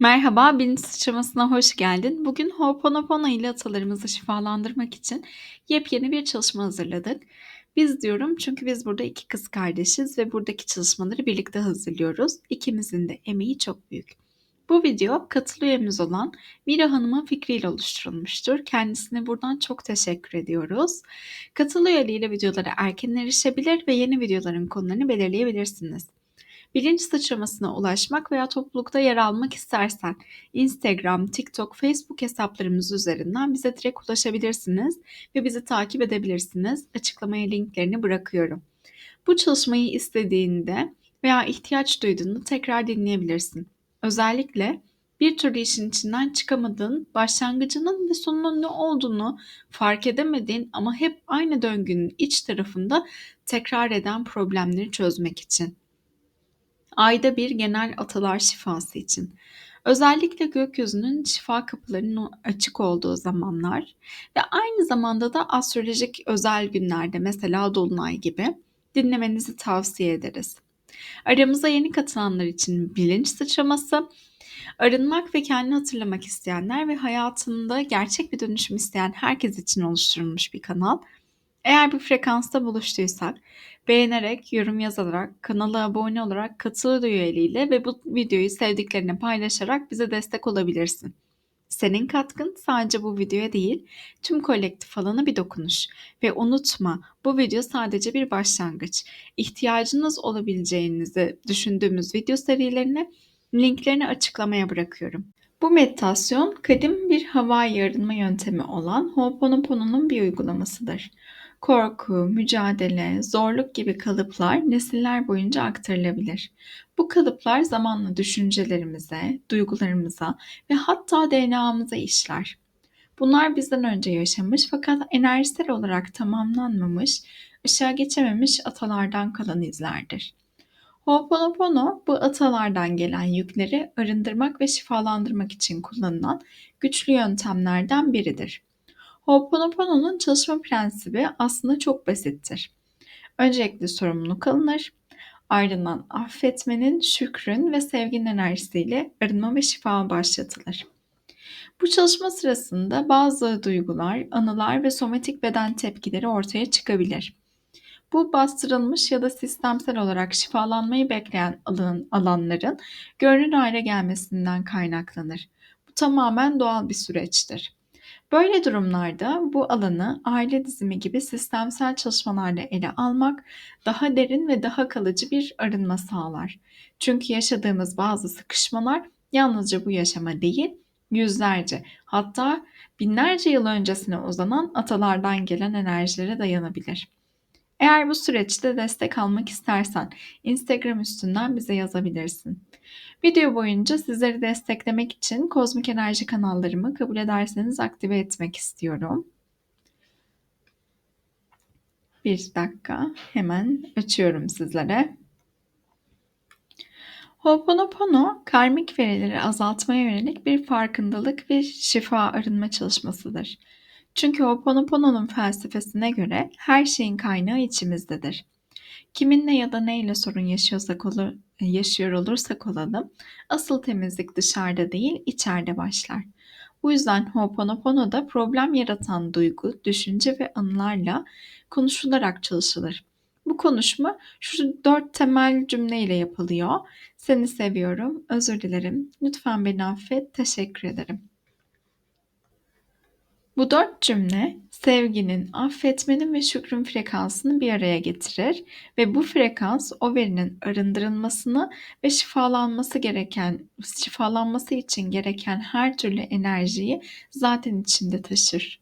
Merhaba, bilinç sıçramasına hoş geldin. Bugün Ho'oponopono ile atalarımızı şifalandırmak için yepyeni bir çalışma hazırladık. Biz diyorum çünkü biz burada iki kız kardeşiz ve buradaki çalışmaları birlikte hazırlıyoruz. İkimizin de emeği çok büyük. Bu video katıl üyemiz olan Mira Hanım'ın fikriyle oluşturulmuştur. Kendisine buradan çok teşekkür ediyoruz. Katıl üyeliğiyle videolara erken erişebilir ve yeni videoların konularını belirleyebilirsiniz. Bilinç sıçramasına ulaşmak veya toplulukta yer almak istersen Instagram, TikTok, Facebook hesaplarımız üzerinden bize direkt ulaşabilirsiniz ve bizi takip edebilirsiniz. Açıklamaya linklerini bırakıyorum. Bu çalışmayı istediğinde veya ihtiyaç duyduğunda tekrar dinleyebilirsin. Özellikle bir türlü işin içinden çıkamadığın, başlangıcının ve sonunun ne olduğunu fark edemediğin ama hep aynı döngünün iç tarafında tekrar eden problemleri çözmek için ayda bir genel atalar şifası için. Özellikle gökyüzünün şifa kapılarının açık olduğu zamanlar ve aynı zamanda da astrolojik özel günlerde mesela dolunay gibi dinlemenizi tavsiye ederiz. Aramıza yeni katılanlar için bilinç sıçraması, arınmak ve kendini hatırlamak isteyenler ve hayatında gerçek bir dönüşüm isteyen herkes için oluşturulmuş bir kanal. Eğer bu frekansta buluştuysak beğenerek, yorum yazarak, kanala abone olarak katıl üyeliğiyle ve bu videoyu sevdiklerine paylaşarak bize destek olabilirsin. Senin katkın sadece bu videoya değil, tüm kolektif alana bir dokunuş. Ve unutma, bu video sadece bir başlangıç. İhtiyacınız olabileceğinizi düşündüğümüz video serilerini linklerini açıklamaya bırakıyorum. Bu meditasyon kadim bir hava arınma yöntemi olan Ho'oponopono'nun bir uygulamasıdır korku, mücadele, zorluk gibi kalıplar nesiller boyunca aktarılabilir. Bu kalıplar zamanla düşüncelerimize, duygularımıza ve hatta DNA'mıza işler. Bunlar bizden önce yaşamış fakat enerjisel olarak tamamlanmamış, ışığa geçememiş atalardan kalan izlerdir. Ho'oponopono bu atalardan gelen yükleri arındırmak ve şifalandırmak için kullanılan güçlü yöntemlerden biridir. Ho'oponopono'nun çalışma prensibi aslında çok basittir. Öncelikle sorumluluk alınır. Ardından affetmenin, şükrün ve sevginin enerjisiyle arınma ve şifa başlatılır. Bu çalışma sırasında bazı duygular, anılar ve somatik beden tepkileri ortaya çıkabilir. Bu bastırılmış ya da sistemsel olarak şifalanmayı bekleyen alan, alanların görünür hale gelmesinden kaynaklanır. Bu tamamen doğal bir süreçtir. Böyle durumlarda bu alanı aile dizimi gibi sistemsel çalışmalarla ele almak daha derin ve daha kalıcı bir arınma sağlar. Çünkü yaşadığımız bazı sıkışmalar yalnızca bu yaşama değil, yüzlerce hatta binlerce yıl öncesine uzanan atalardan gelen enerjilere dayanabilir. Eğer bu süreçte destek almak istersen Instagram üstünden bize yazabilirsin. Video boyunca sizleri desteklemek için kozmik enerji kanallarımı kabul ederseniz aktive etmek istiyorum. Bir dakika hemen açıyorum sizlere. Ho'oponopono karmik verileri azaltmaya yönelik bir farkındalık ve şifa arınma çalışmasıdır. Çünkü Ho'oponopono'nun felsefesine göre her şeyin kaynağı içimizdedir. Kiminle ya da neyle sorun yaşıyorsak olur, yaşıyor olursak olalım, asıl temizlik dışarıda değil, içeride başlar. Bu yüzden Ho'oponopono'da problem yaratan duygu, düşünce ve anılarla konuşularak çalışılır. Bu konuşma şu dört temel cümleyle yapılıyor. Seni seviyorum, özür dilerim, lütfen beni affet, teşekkür ederim. Bu dört cümle sevginin, affetmenin ve şükrün frekansını bir araya getirir ve bu frekans o verinin arındırılmasını ve şifalanması gereken, şifalanması için gereken her türlü enerjiyi zaten içinde taşır.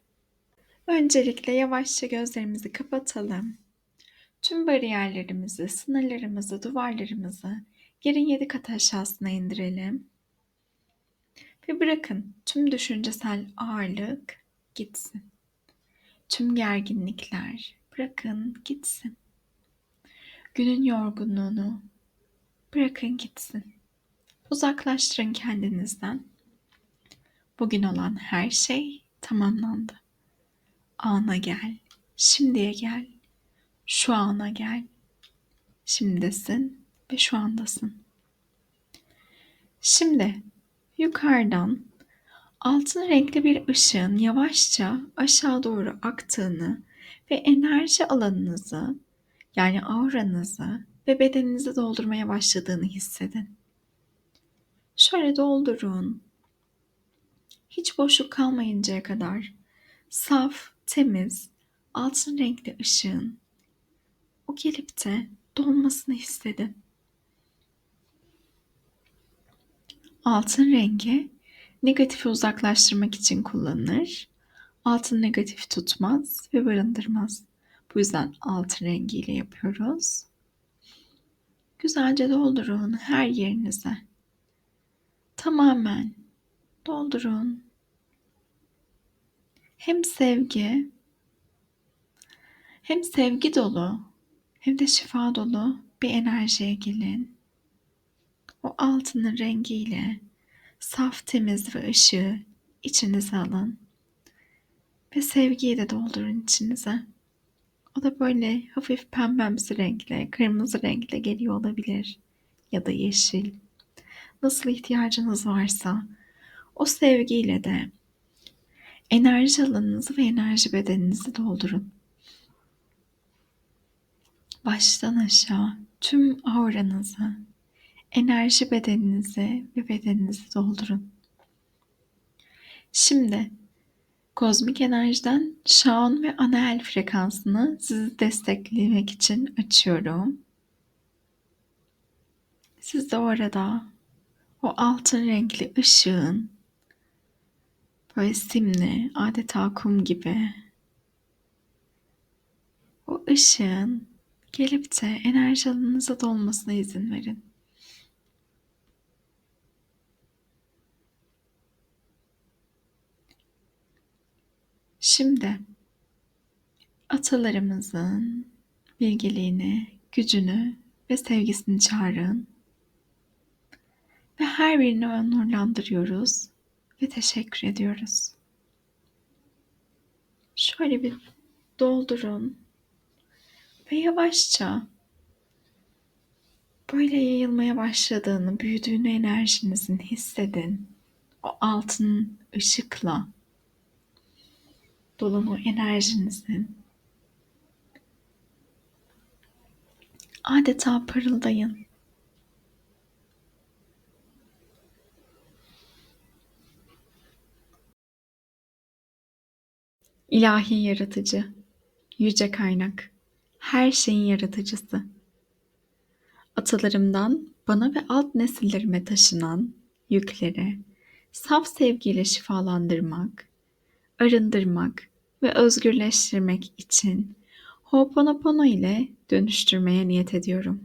Öncelikle yavaşça gözlerimizi kapatalım. Tüm bariyerlerimizi, sınırlarımızı, duvarlarımızı yerin yedi kat aşağısına indirelim. Ve bırakın tüm düşüncesel ağırlık gitsin. Tüm gerginlikler bırakın gitsin. Günün yorgunluğunu bırakın gitsin. Uzaklaştırın kendinizden. Bugün olan her şey tamamlandı. Ana gel, şimdiye gel, şu ana gel. Şimdisin ve şu andasın. Şimdi yukarıdan altın renkli bir ışığın yavaşça aşağı doğru aktığını ve enerji alanınızı yani auranızı ve bedeninizi doldurmaya başladığını hissedin. Şöyle doldurun. Hiç boşluk kalmayıncaya kadar saf, temiz, altın renkli ışığın o gelip de dolmasını hissedin. Altın rengi negatifi uzaklaştırmak için kullanılır. Altın negatif tutmaz ve barındırmaz. Bu yüzden altın rengiyle yapıyoruz. Güzelce doldurun her yerinize. Tamamen doldurun. Hem sevgi hem sevgi dolu hem de şifa dolu bir enerjiye gelin. O altının rengiyle saf temiz ve ışığı içinize alın. Ve sevgiyi de doldurun içinize. O da böyle hafif pembemsi renkle, kırmızı renkle geliyor olabilir. Ya da yeşil. Nasıl ihtiyacınız varsa o sevgiyle de enerji alanınızı ve enerji bedeninizi doldurun. Baştan aşağı tüm auranızı, enerji bedeninizi ve bedeninizi doldurun. Şimdi kozmik enerjiden şaun ve anael frekansını sizi desteklemek için açıyorum. Siz de orada o altın renkli ışığın böyle simli adeta kum gibi o ışığın gelip de enerji alanınıza dolmasına izin verin. Şimdi atalarımızın bilgeliğini, gücünü ve sevgisini çağırın. Ve her birini onurlandırıyoruz ve teşekkür ediyoruz. Şöyle bir doldurun ve yavaşça böyle yayılmaya başladığını, büyüdüğünü enerjinizin hissedin. O altın ışıkla dolan o enerjinizin adeta parıldayın. İlahi yaratıcı, yüce kaynak, her şeyin yaratıcısı. Atalarımdan bana ve alt nesillerime taşınan yükleri saf sevgiyle şifalandırmak, arındırmak ve özgürleştirmek için Ho'oponopono ile dönüştürmeye niyet ediyorum.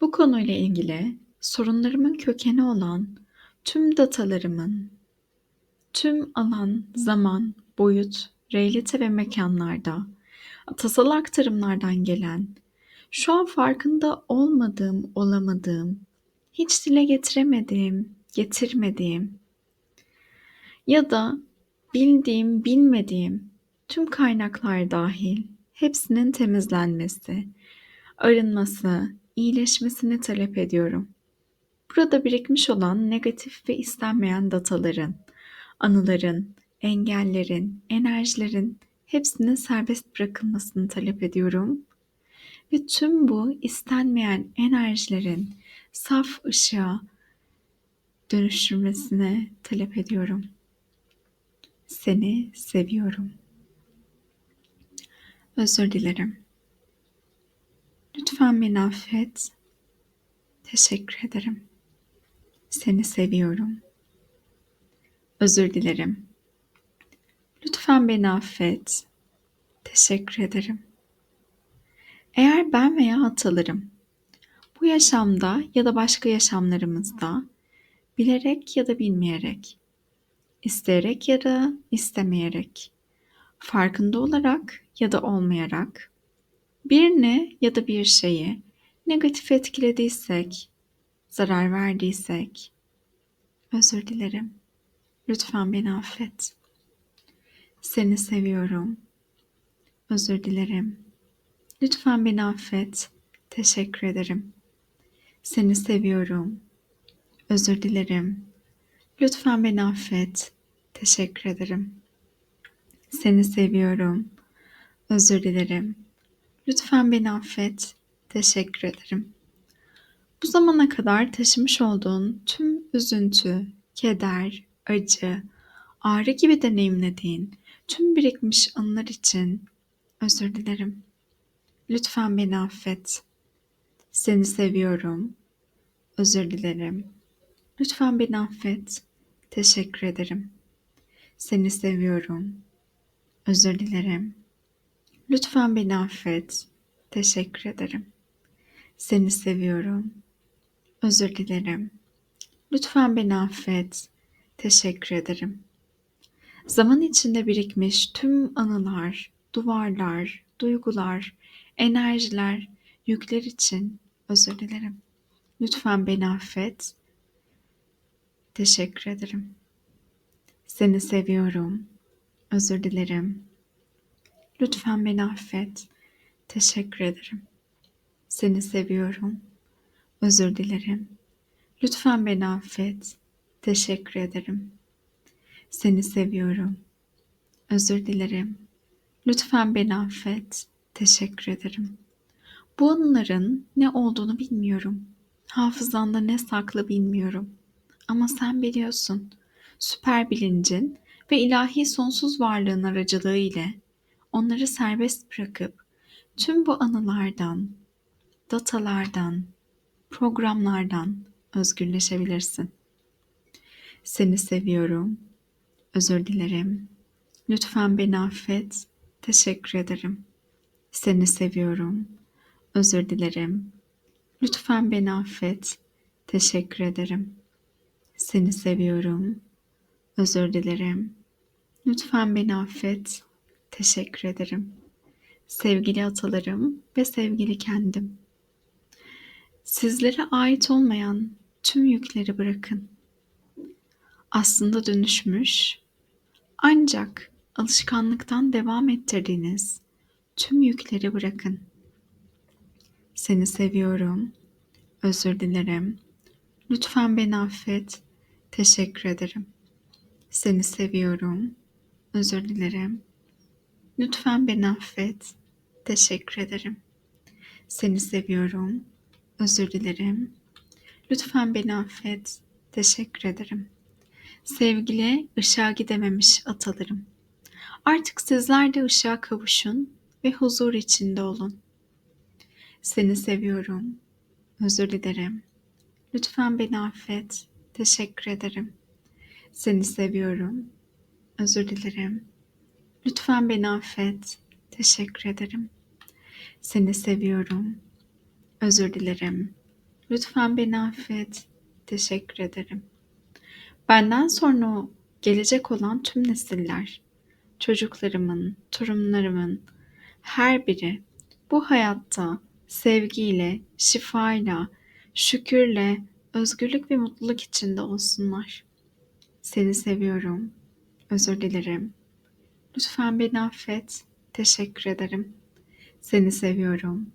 Bu konuyla ilgili sorunlarımın kökeni olan tüm datalarımın, tüm alan, zaman, boyut, realite ve mekanlarda, atasal aktarımlardan gelen, şu an farkında olmadığım, olamadığım, hiç dile getiremediğim, getirmediğim ya da bildiğim, bilmediğim tüm kaynaklar dahil hepsinin temizlenmesi, arınması, iyileşmesini talep ediyorum. Burada birikmiş olan negatif ve istenmeyen dataların, anıların, engellerin, enerjilerin hepsinin serbest bırakılmasını talep ediyorum. Ve tüm bu istenmeyen enerjilerin saf ışığa dönüştürmesini talep ediyorum. Seni seviyorum. Özür dilerim. Lütfen beni affet. Teşekkür ederim. Seni seviyorum. Özür dilerim. Lütfen beni affet. Teşekkür ederim. Eğer ben veya atalarım bu yaşamda ya da başka yaşamlarımızda bilerek ya da bilmeyerek, isteyerek ya da istemeyerek, farkında olarak ya da olmayarak birini ya da bir şeyi negatif etkilediysek, zarar verdiysek özür dilerim. Lütfen beni affet. Seni seviyorum. Özür dilerim. Lütfen beni affet. Teşekkür ederim. Seni seviyorum. Özür dilerim. Lütfen beni affet. Teşekkür ederim. Seni seviyorum. Özür dilerim. Lütfen beni affet. Teşekkür ederim. Bu zamana kadar taşımış olduğun tüm üzüntü, keder, acı, ağrı gibi deneyimlediğin tüm birikmiş anılar için özür dilerim. Lütfen beni affet. Seni seviyorum. Özür dilerim. Lütfen beni affet. Teşekkür ederim. Seni seviyorum. Özür dilerim. Lütfen beni affet. Teşekkür ederim. Seni seviyorum. Özür dilerim. Lütfen beni affet. Teşekkür ederim. Zaman içinde birikmiş tüm anılar, duvarlar, duygular, enerjiler, yükler için özür dilerim. Lütfen beni affet. Teşekkür ederim. Seni seviyorum. Özür dilerim. Lütfen beni affet. Teşekkür ederim. Seni seviyorum. Özür dilerim. Lütfen beni affet. Teşekkür ederim. Seni seviyorum. Özür dilerim. Lütfen beni affet. Teşekkür ederim. Bu anıların ne olduğunu bilmiyorum. Hafızanda ne saklı bilmiyorum. Ama sen biliyorsun. Süper bilincin ve ilahi sonsuz varlığın aracılığı ile onları serbest bırakıp tüm bu anılardan, datalardan, programlardan özgürleşebilirsin. Seni seviyorum. Özür dilerim. Lütfen beni affet. Teşekkür ederim. Seni seviyorum. Özür dilerim. Lütfen beni affet. Teşekkür ederim. Seni seviyorum. Özür dilerim. Lütfen beni affet. Teşekkür ederim. Sevgili atalarım ve sevgili kendim. Sizlere ait olmayan tüm yükleri bırakın. Aslında dönüşmüş ancak alışkanlıktan devam ettirdiğiniz tüm yükleri bırakın. Seni seviyorum. Özür dilerim. Lütfen beni affet. Teşekkür ederim. Seni seviyorum. Özür dilerim. Lütfen beni affet. Teşekkür ederim. Seni seviyorum. Özür dilerim. Lütfen beni affet. Teşekkür ederim. Sevgili ışığa gidememiş atalarım. Artık sizler de ışığa kavuşun ve huzur içinde olun. Seni seviyorum. Özür dilerim. Lütfen beni affet. Teşekkür ederim. Seni seviyorum. Özür dilerim. Lütfen beni affet. Teşekkür ederim. Seni seviyorum. Özür dilerim. Lütfen beni affet. Teşekkür ederim. Benden sonra gelecek olan tüm nesiller, çocuklarımın, torunlarımın her biri bu hayatta sevgiyle, şifayla, şükürle, özgürlük ve mutluluk içinde olsunlar. Seni seviyorum. Özür dilerim. Lütfen beni affet. Teşekkür ederim. Seni seviyorum.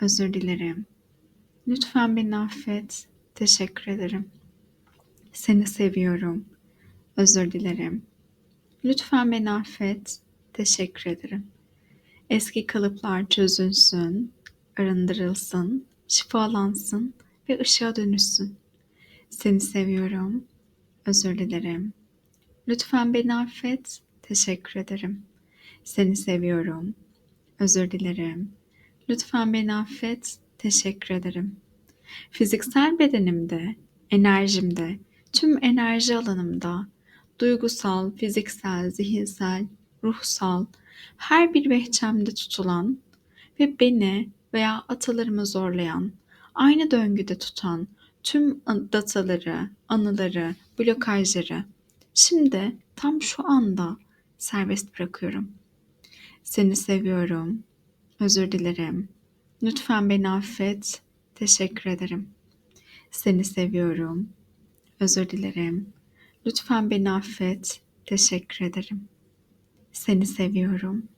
Özür dilerim. Lütfen beni affet. Teşekkür ederim. Seni seviyorum. Özür dilerim. Lütfen beni affet. Teşekkür ederim. Eski kalıplar çözülsün, arındırılsın, şifalansın ve ışığa dönüşsün. Seni seviyorum. Özür dilerim. Lütfen beni affet. Teşekkür ederim. Seni seviyorum. Özür dilerim. Lütfen beni affet. Teşekkür ederim. Fiziksel bedenimde, enerjimde, tüm enerji alanımda, duygusal, fiziksel, zihinsel, ruhsal, her bir vehçemde tutulan ve beni veya atalarımı zorlayan, aynı döngüde tutan tüm dataları, anıları, blokajları şimdi tam şu anda serbest bırakıyorum. Seni seviyorum. Özür dilerim. Lütfen beni affet. Teşekkür ederim. Seni seviyorum. Özür dilerim. Lütfen beni affet. Teşekkür ederim. Seni seviyorum.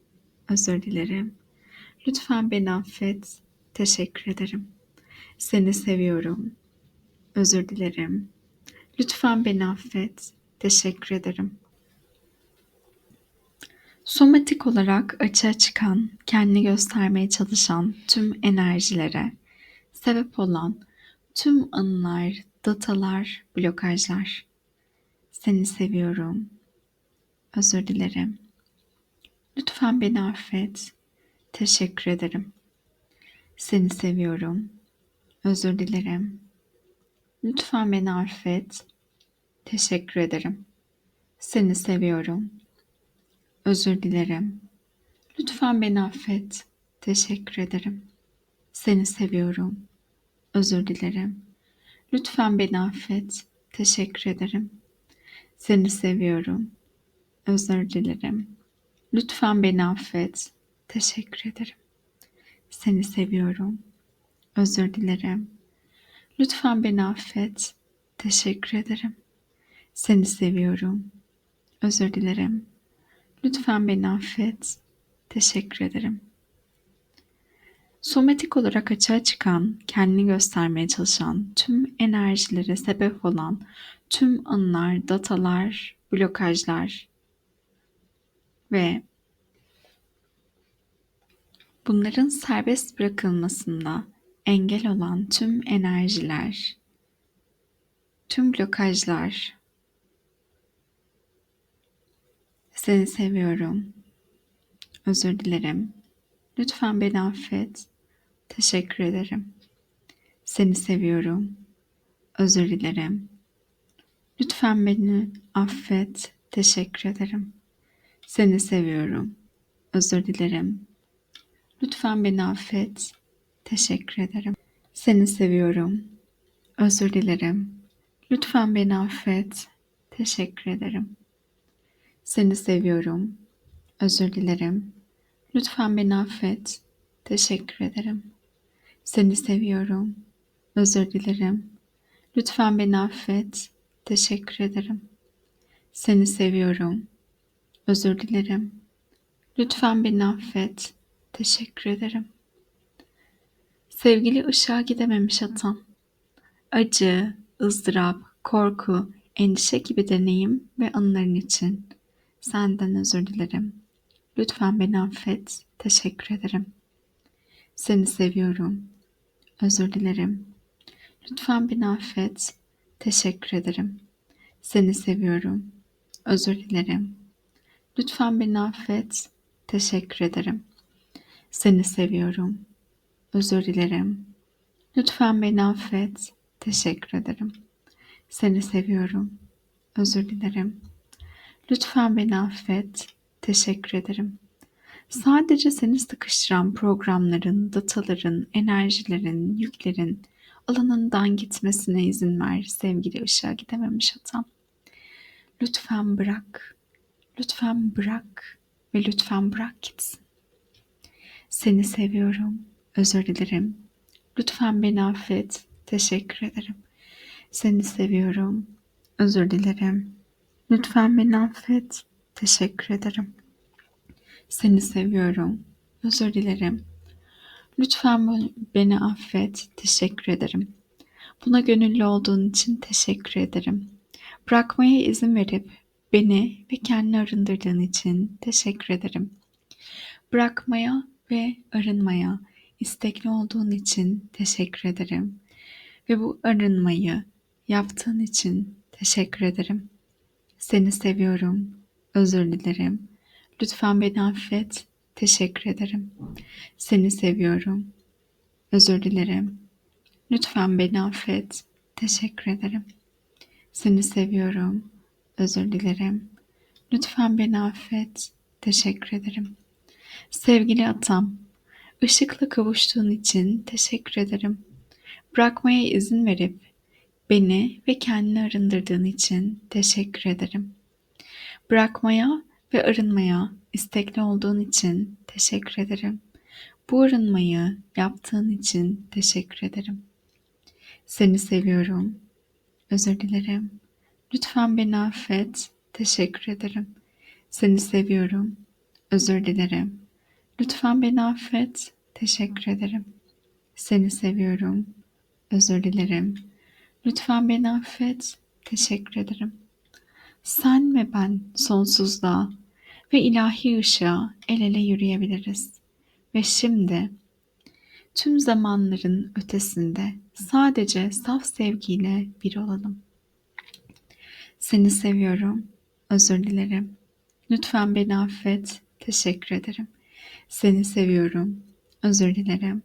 Özür dilerim. Lütfen beni affet. Teşekkür ederim. Seni seviyorum. Özür dilerim. Lütfen beni affet. Teşekkür ederim. Somatik olarak açığa çıkan, kendini göstermeye çalışan tüm enerjilere sebep olan tüm anılar, datalar, blokajlar. Seni seviyorum. Özür dilerim. Lütfen beni affet. Teşekkür ederim. Seni seviyorum. Özür dilerim. Lütfen beni affet. Teşekkür ederim. Seni seviyorum. Özür dilerim. Lütfen beni affet. Teşekkür ederim. Seni seviyorum. Özür dilerim. Lütfen beni affet. Teşekkür ederim. Seni seviyorum. Özür dilerim. Lütfen beni affet. Teşekkür ederim. Seni seviyorum. Özür dilerim. Lütfen beni affet. Teşekkür ederim. Seni seviyorum. Özür dilerim. Lütfen beni affet. Teşekkür ederim. Somatik olarak açığa çıkan, kendini göstermeye çalışan, tüm enerjilere sebep olan tüm anılar, datalar, blokajlar ve bunların serbest bırakılmasında engel olan tüm enerjiler, tüm blokajlar seni seviyorum. Özür dilerim. Lütfen beni affet. Teşekkür ederim. Seni seviyorum. Özür dilerim. Lütfen beni affet. Teşekkür ederim. Seni seviyorum. Özür dilerim. Lütfen beni affet. Teşekkür ederim. Seni seviyorum. Özür dilerim. Lütfen beni affet. Teşekkür ederim. Seni seviyorum. Özür dilerim. Lütfen beni affet. Teşekkür ederim. Seni seviyorum. Özür dilerim. Lütfen beni affet. Teşekkür ederim. Seni seviyorum. Özür dilerim. Lütfen beni affet. Teşekkür ederim. Sevgili ışığa gidememiş atam. Acı, ızdırap, korku, endişe gibi deneyim ve anıların için senden özür dilerim. Lütfen beni affet. Teşekkür ederim. Seni seviyorum. Özür dilerim. Lütfen beni affet. Teşekkür ederim. Seni seviyorum. Özür dilerim. Lütfen beni affet. Teşekkür ederim. Seni seviyorum. Özür dilerim. Lütfen beni affet. Teşekkür ederim. Seni seviyorum. Özür dilerim. Lütfen beni affet. Teşekkür ederim. Sadece seni sıkıştıran programların, dataların, enerjilerin, yüklerin alanından gitmesine izin ver sevgili ışığa gidememiş hatam. Lütfen bırak. Lütfen bırak ve lütfen bırak gitsin. Seni seviyorum. Özür dilerim. Lütfen beni affet. Teşekkür ederim. Seni seviyorum. Özür dilerim. Lütfen beni affet. Teşekkür ederim. Seni seviyorum. Özür dilerim. Lütfen beni affet. Teşekkür ederim. Buna gönüllü olduğun için teşekkür ederim. Bırakmaya izin verip beni ve kendini arındırdığın için teşekkür ederim. Bırakmaya ve arınmaya istekli olduğun için teşekkür ederim. Ve bu arınmayı yaptığın için teşekkür ederim. Seni seviyorum. Özür dilerim. Lütfen beni affet. Teşekkür ederim. Seni seviyorum. Özür dilerim. Lütfen beni affet. Teşekkür ederim. Seni seviyorum. Özür dilerim. Lütfen beni affet. Teşekkür ederim. Sevgili atam, ışıkla kavuştuğun için teşekkür ederim. Bırakmaya izin verip beni ve kendini arındırdığın için teşekkür ederim. Bırakmaya ve arınmaya istekli olduğun için teşekkür ederim. Bu arınmayı yaptığın için teşekkür ederim. Seni seviyorum. Özür dilerim. Lütfen beni affet. Teşekkür ederim. Seni seviyorum. Özür dilerim. Lütfen beni affet. Teşekkür ederim. Seni seviyorum. Özür dilerim. Lütfen beni affet. Teşekkür ederim. Sen ve ben sonsuzluğa ve ilahi ışığa el ele yürüyebiliriz. Ve şimdi tüm zamanların ötesinde sadece saf sevgiyle bir olalım. Seni seviyorum. Özür dilerim. Lütfen beni affet. Teşekkür ederim. Seni seviyorum. Özür dilerim.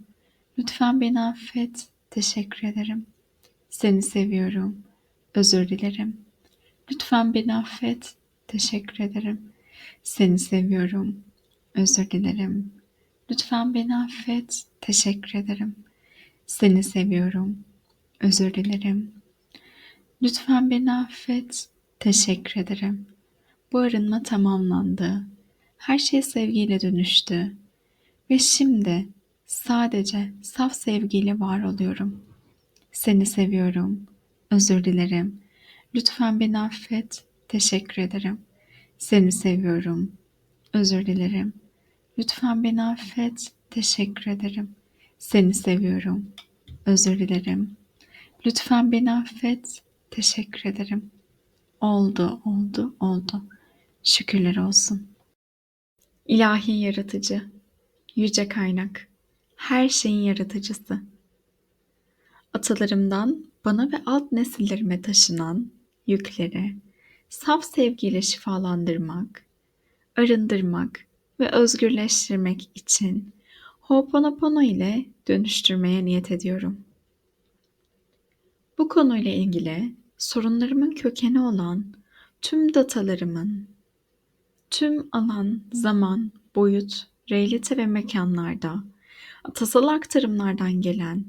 Lütfen beni affet. Teşekkür ederim. Seni seviyorum. Özür dilerim. Lütfen beni affet. Teşekkür ederim. Seni seviyorum. Özür dilerim. Lütfen beni affet. Teşekkür ederim. Seni seviyorum. Özür dilerim. Lütfen beni affet. Teşekkür ederim. Bu arınma tamamlandı. Her şey sevgiyle dönüştü. Ve şimdi sadece saf sevgiyle var oluyorum. Seni seviyorum. Özür dilerim. Lütfen beni affet. Teşekkür ederim. Seni seviyorum. Özür dilerim. Lütfen beni affet. Teşekkür ederim. Seni seviyorum. Özür dilerim. Lütfen beni affet. Teşekkür ederim. Oldu, oldu, oldu. Şükürler olsun. İlahi yaratıcı, yüce kaynak, her şeyin yaratıcısı. Atalarımdan bana ve alt nesillerime taşınan yükleri saf sevgiyle şifalandırmak, arındırmak ve özgürleştirmek için Ho'oponopono ile dönüştürmeye niyet ediyorum. Bu konuyla ilgili sorunlarımın kökeni olan tüm datalarımın, tüm alan, zaman, boyut, realite ve mekanlarda, atasal aktarımlardan gelen,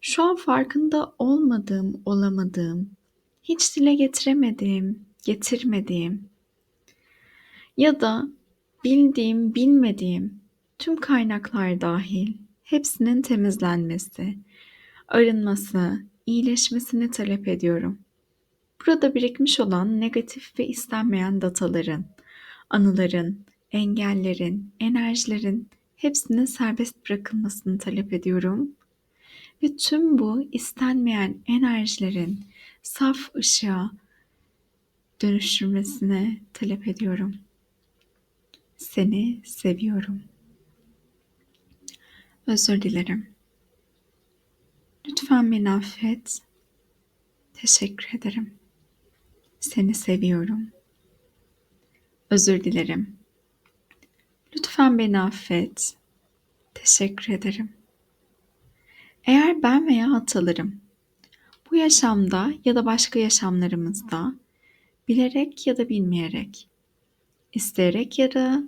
şu an farkında olmadığım, olamadığım, hiç dile getiremediğim, getirmediğim ya da bildiğim, bilmediğim tüm kaynaklar dahil hepsinin temizlenmesi, arınması, iyileşmesini talep ediyorum. Burada birikmiş olan negatif ve istenmeyen dataların, anıların, engellerin, enerjilerin hepsinin serbest bırakılmasını talep ediyorum. Ve tüm bu istenmeyen enerjilerin saf ışığa dönüştürmesine talep ediyorum. Seni seviyorum. Özür dilerim. Lütfen beni affet. Teşekkür ederim. Seni seviyorum. Özür dilerim. Lütfen beni affet. Teşekkür ederim. Eğer ben veya atalarım bu yaşamda ya da başka yaşamlarımızda bilerek ya da bilmeyerek, isteyerek ya da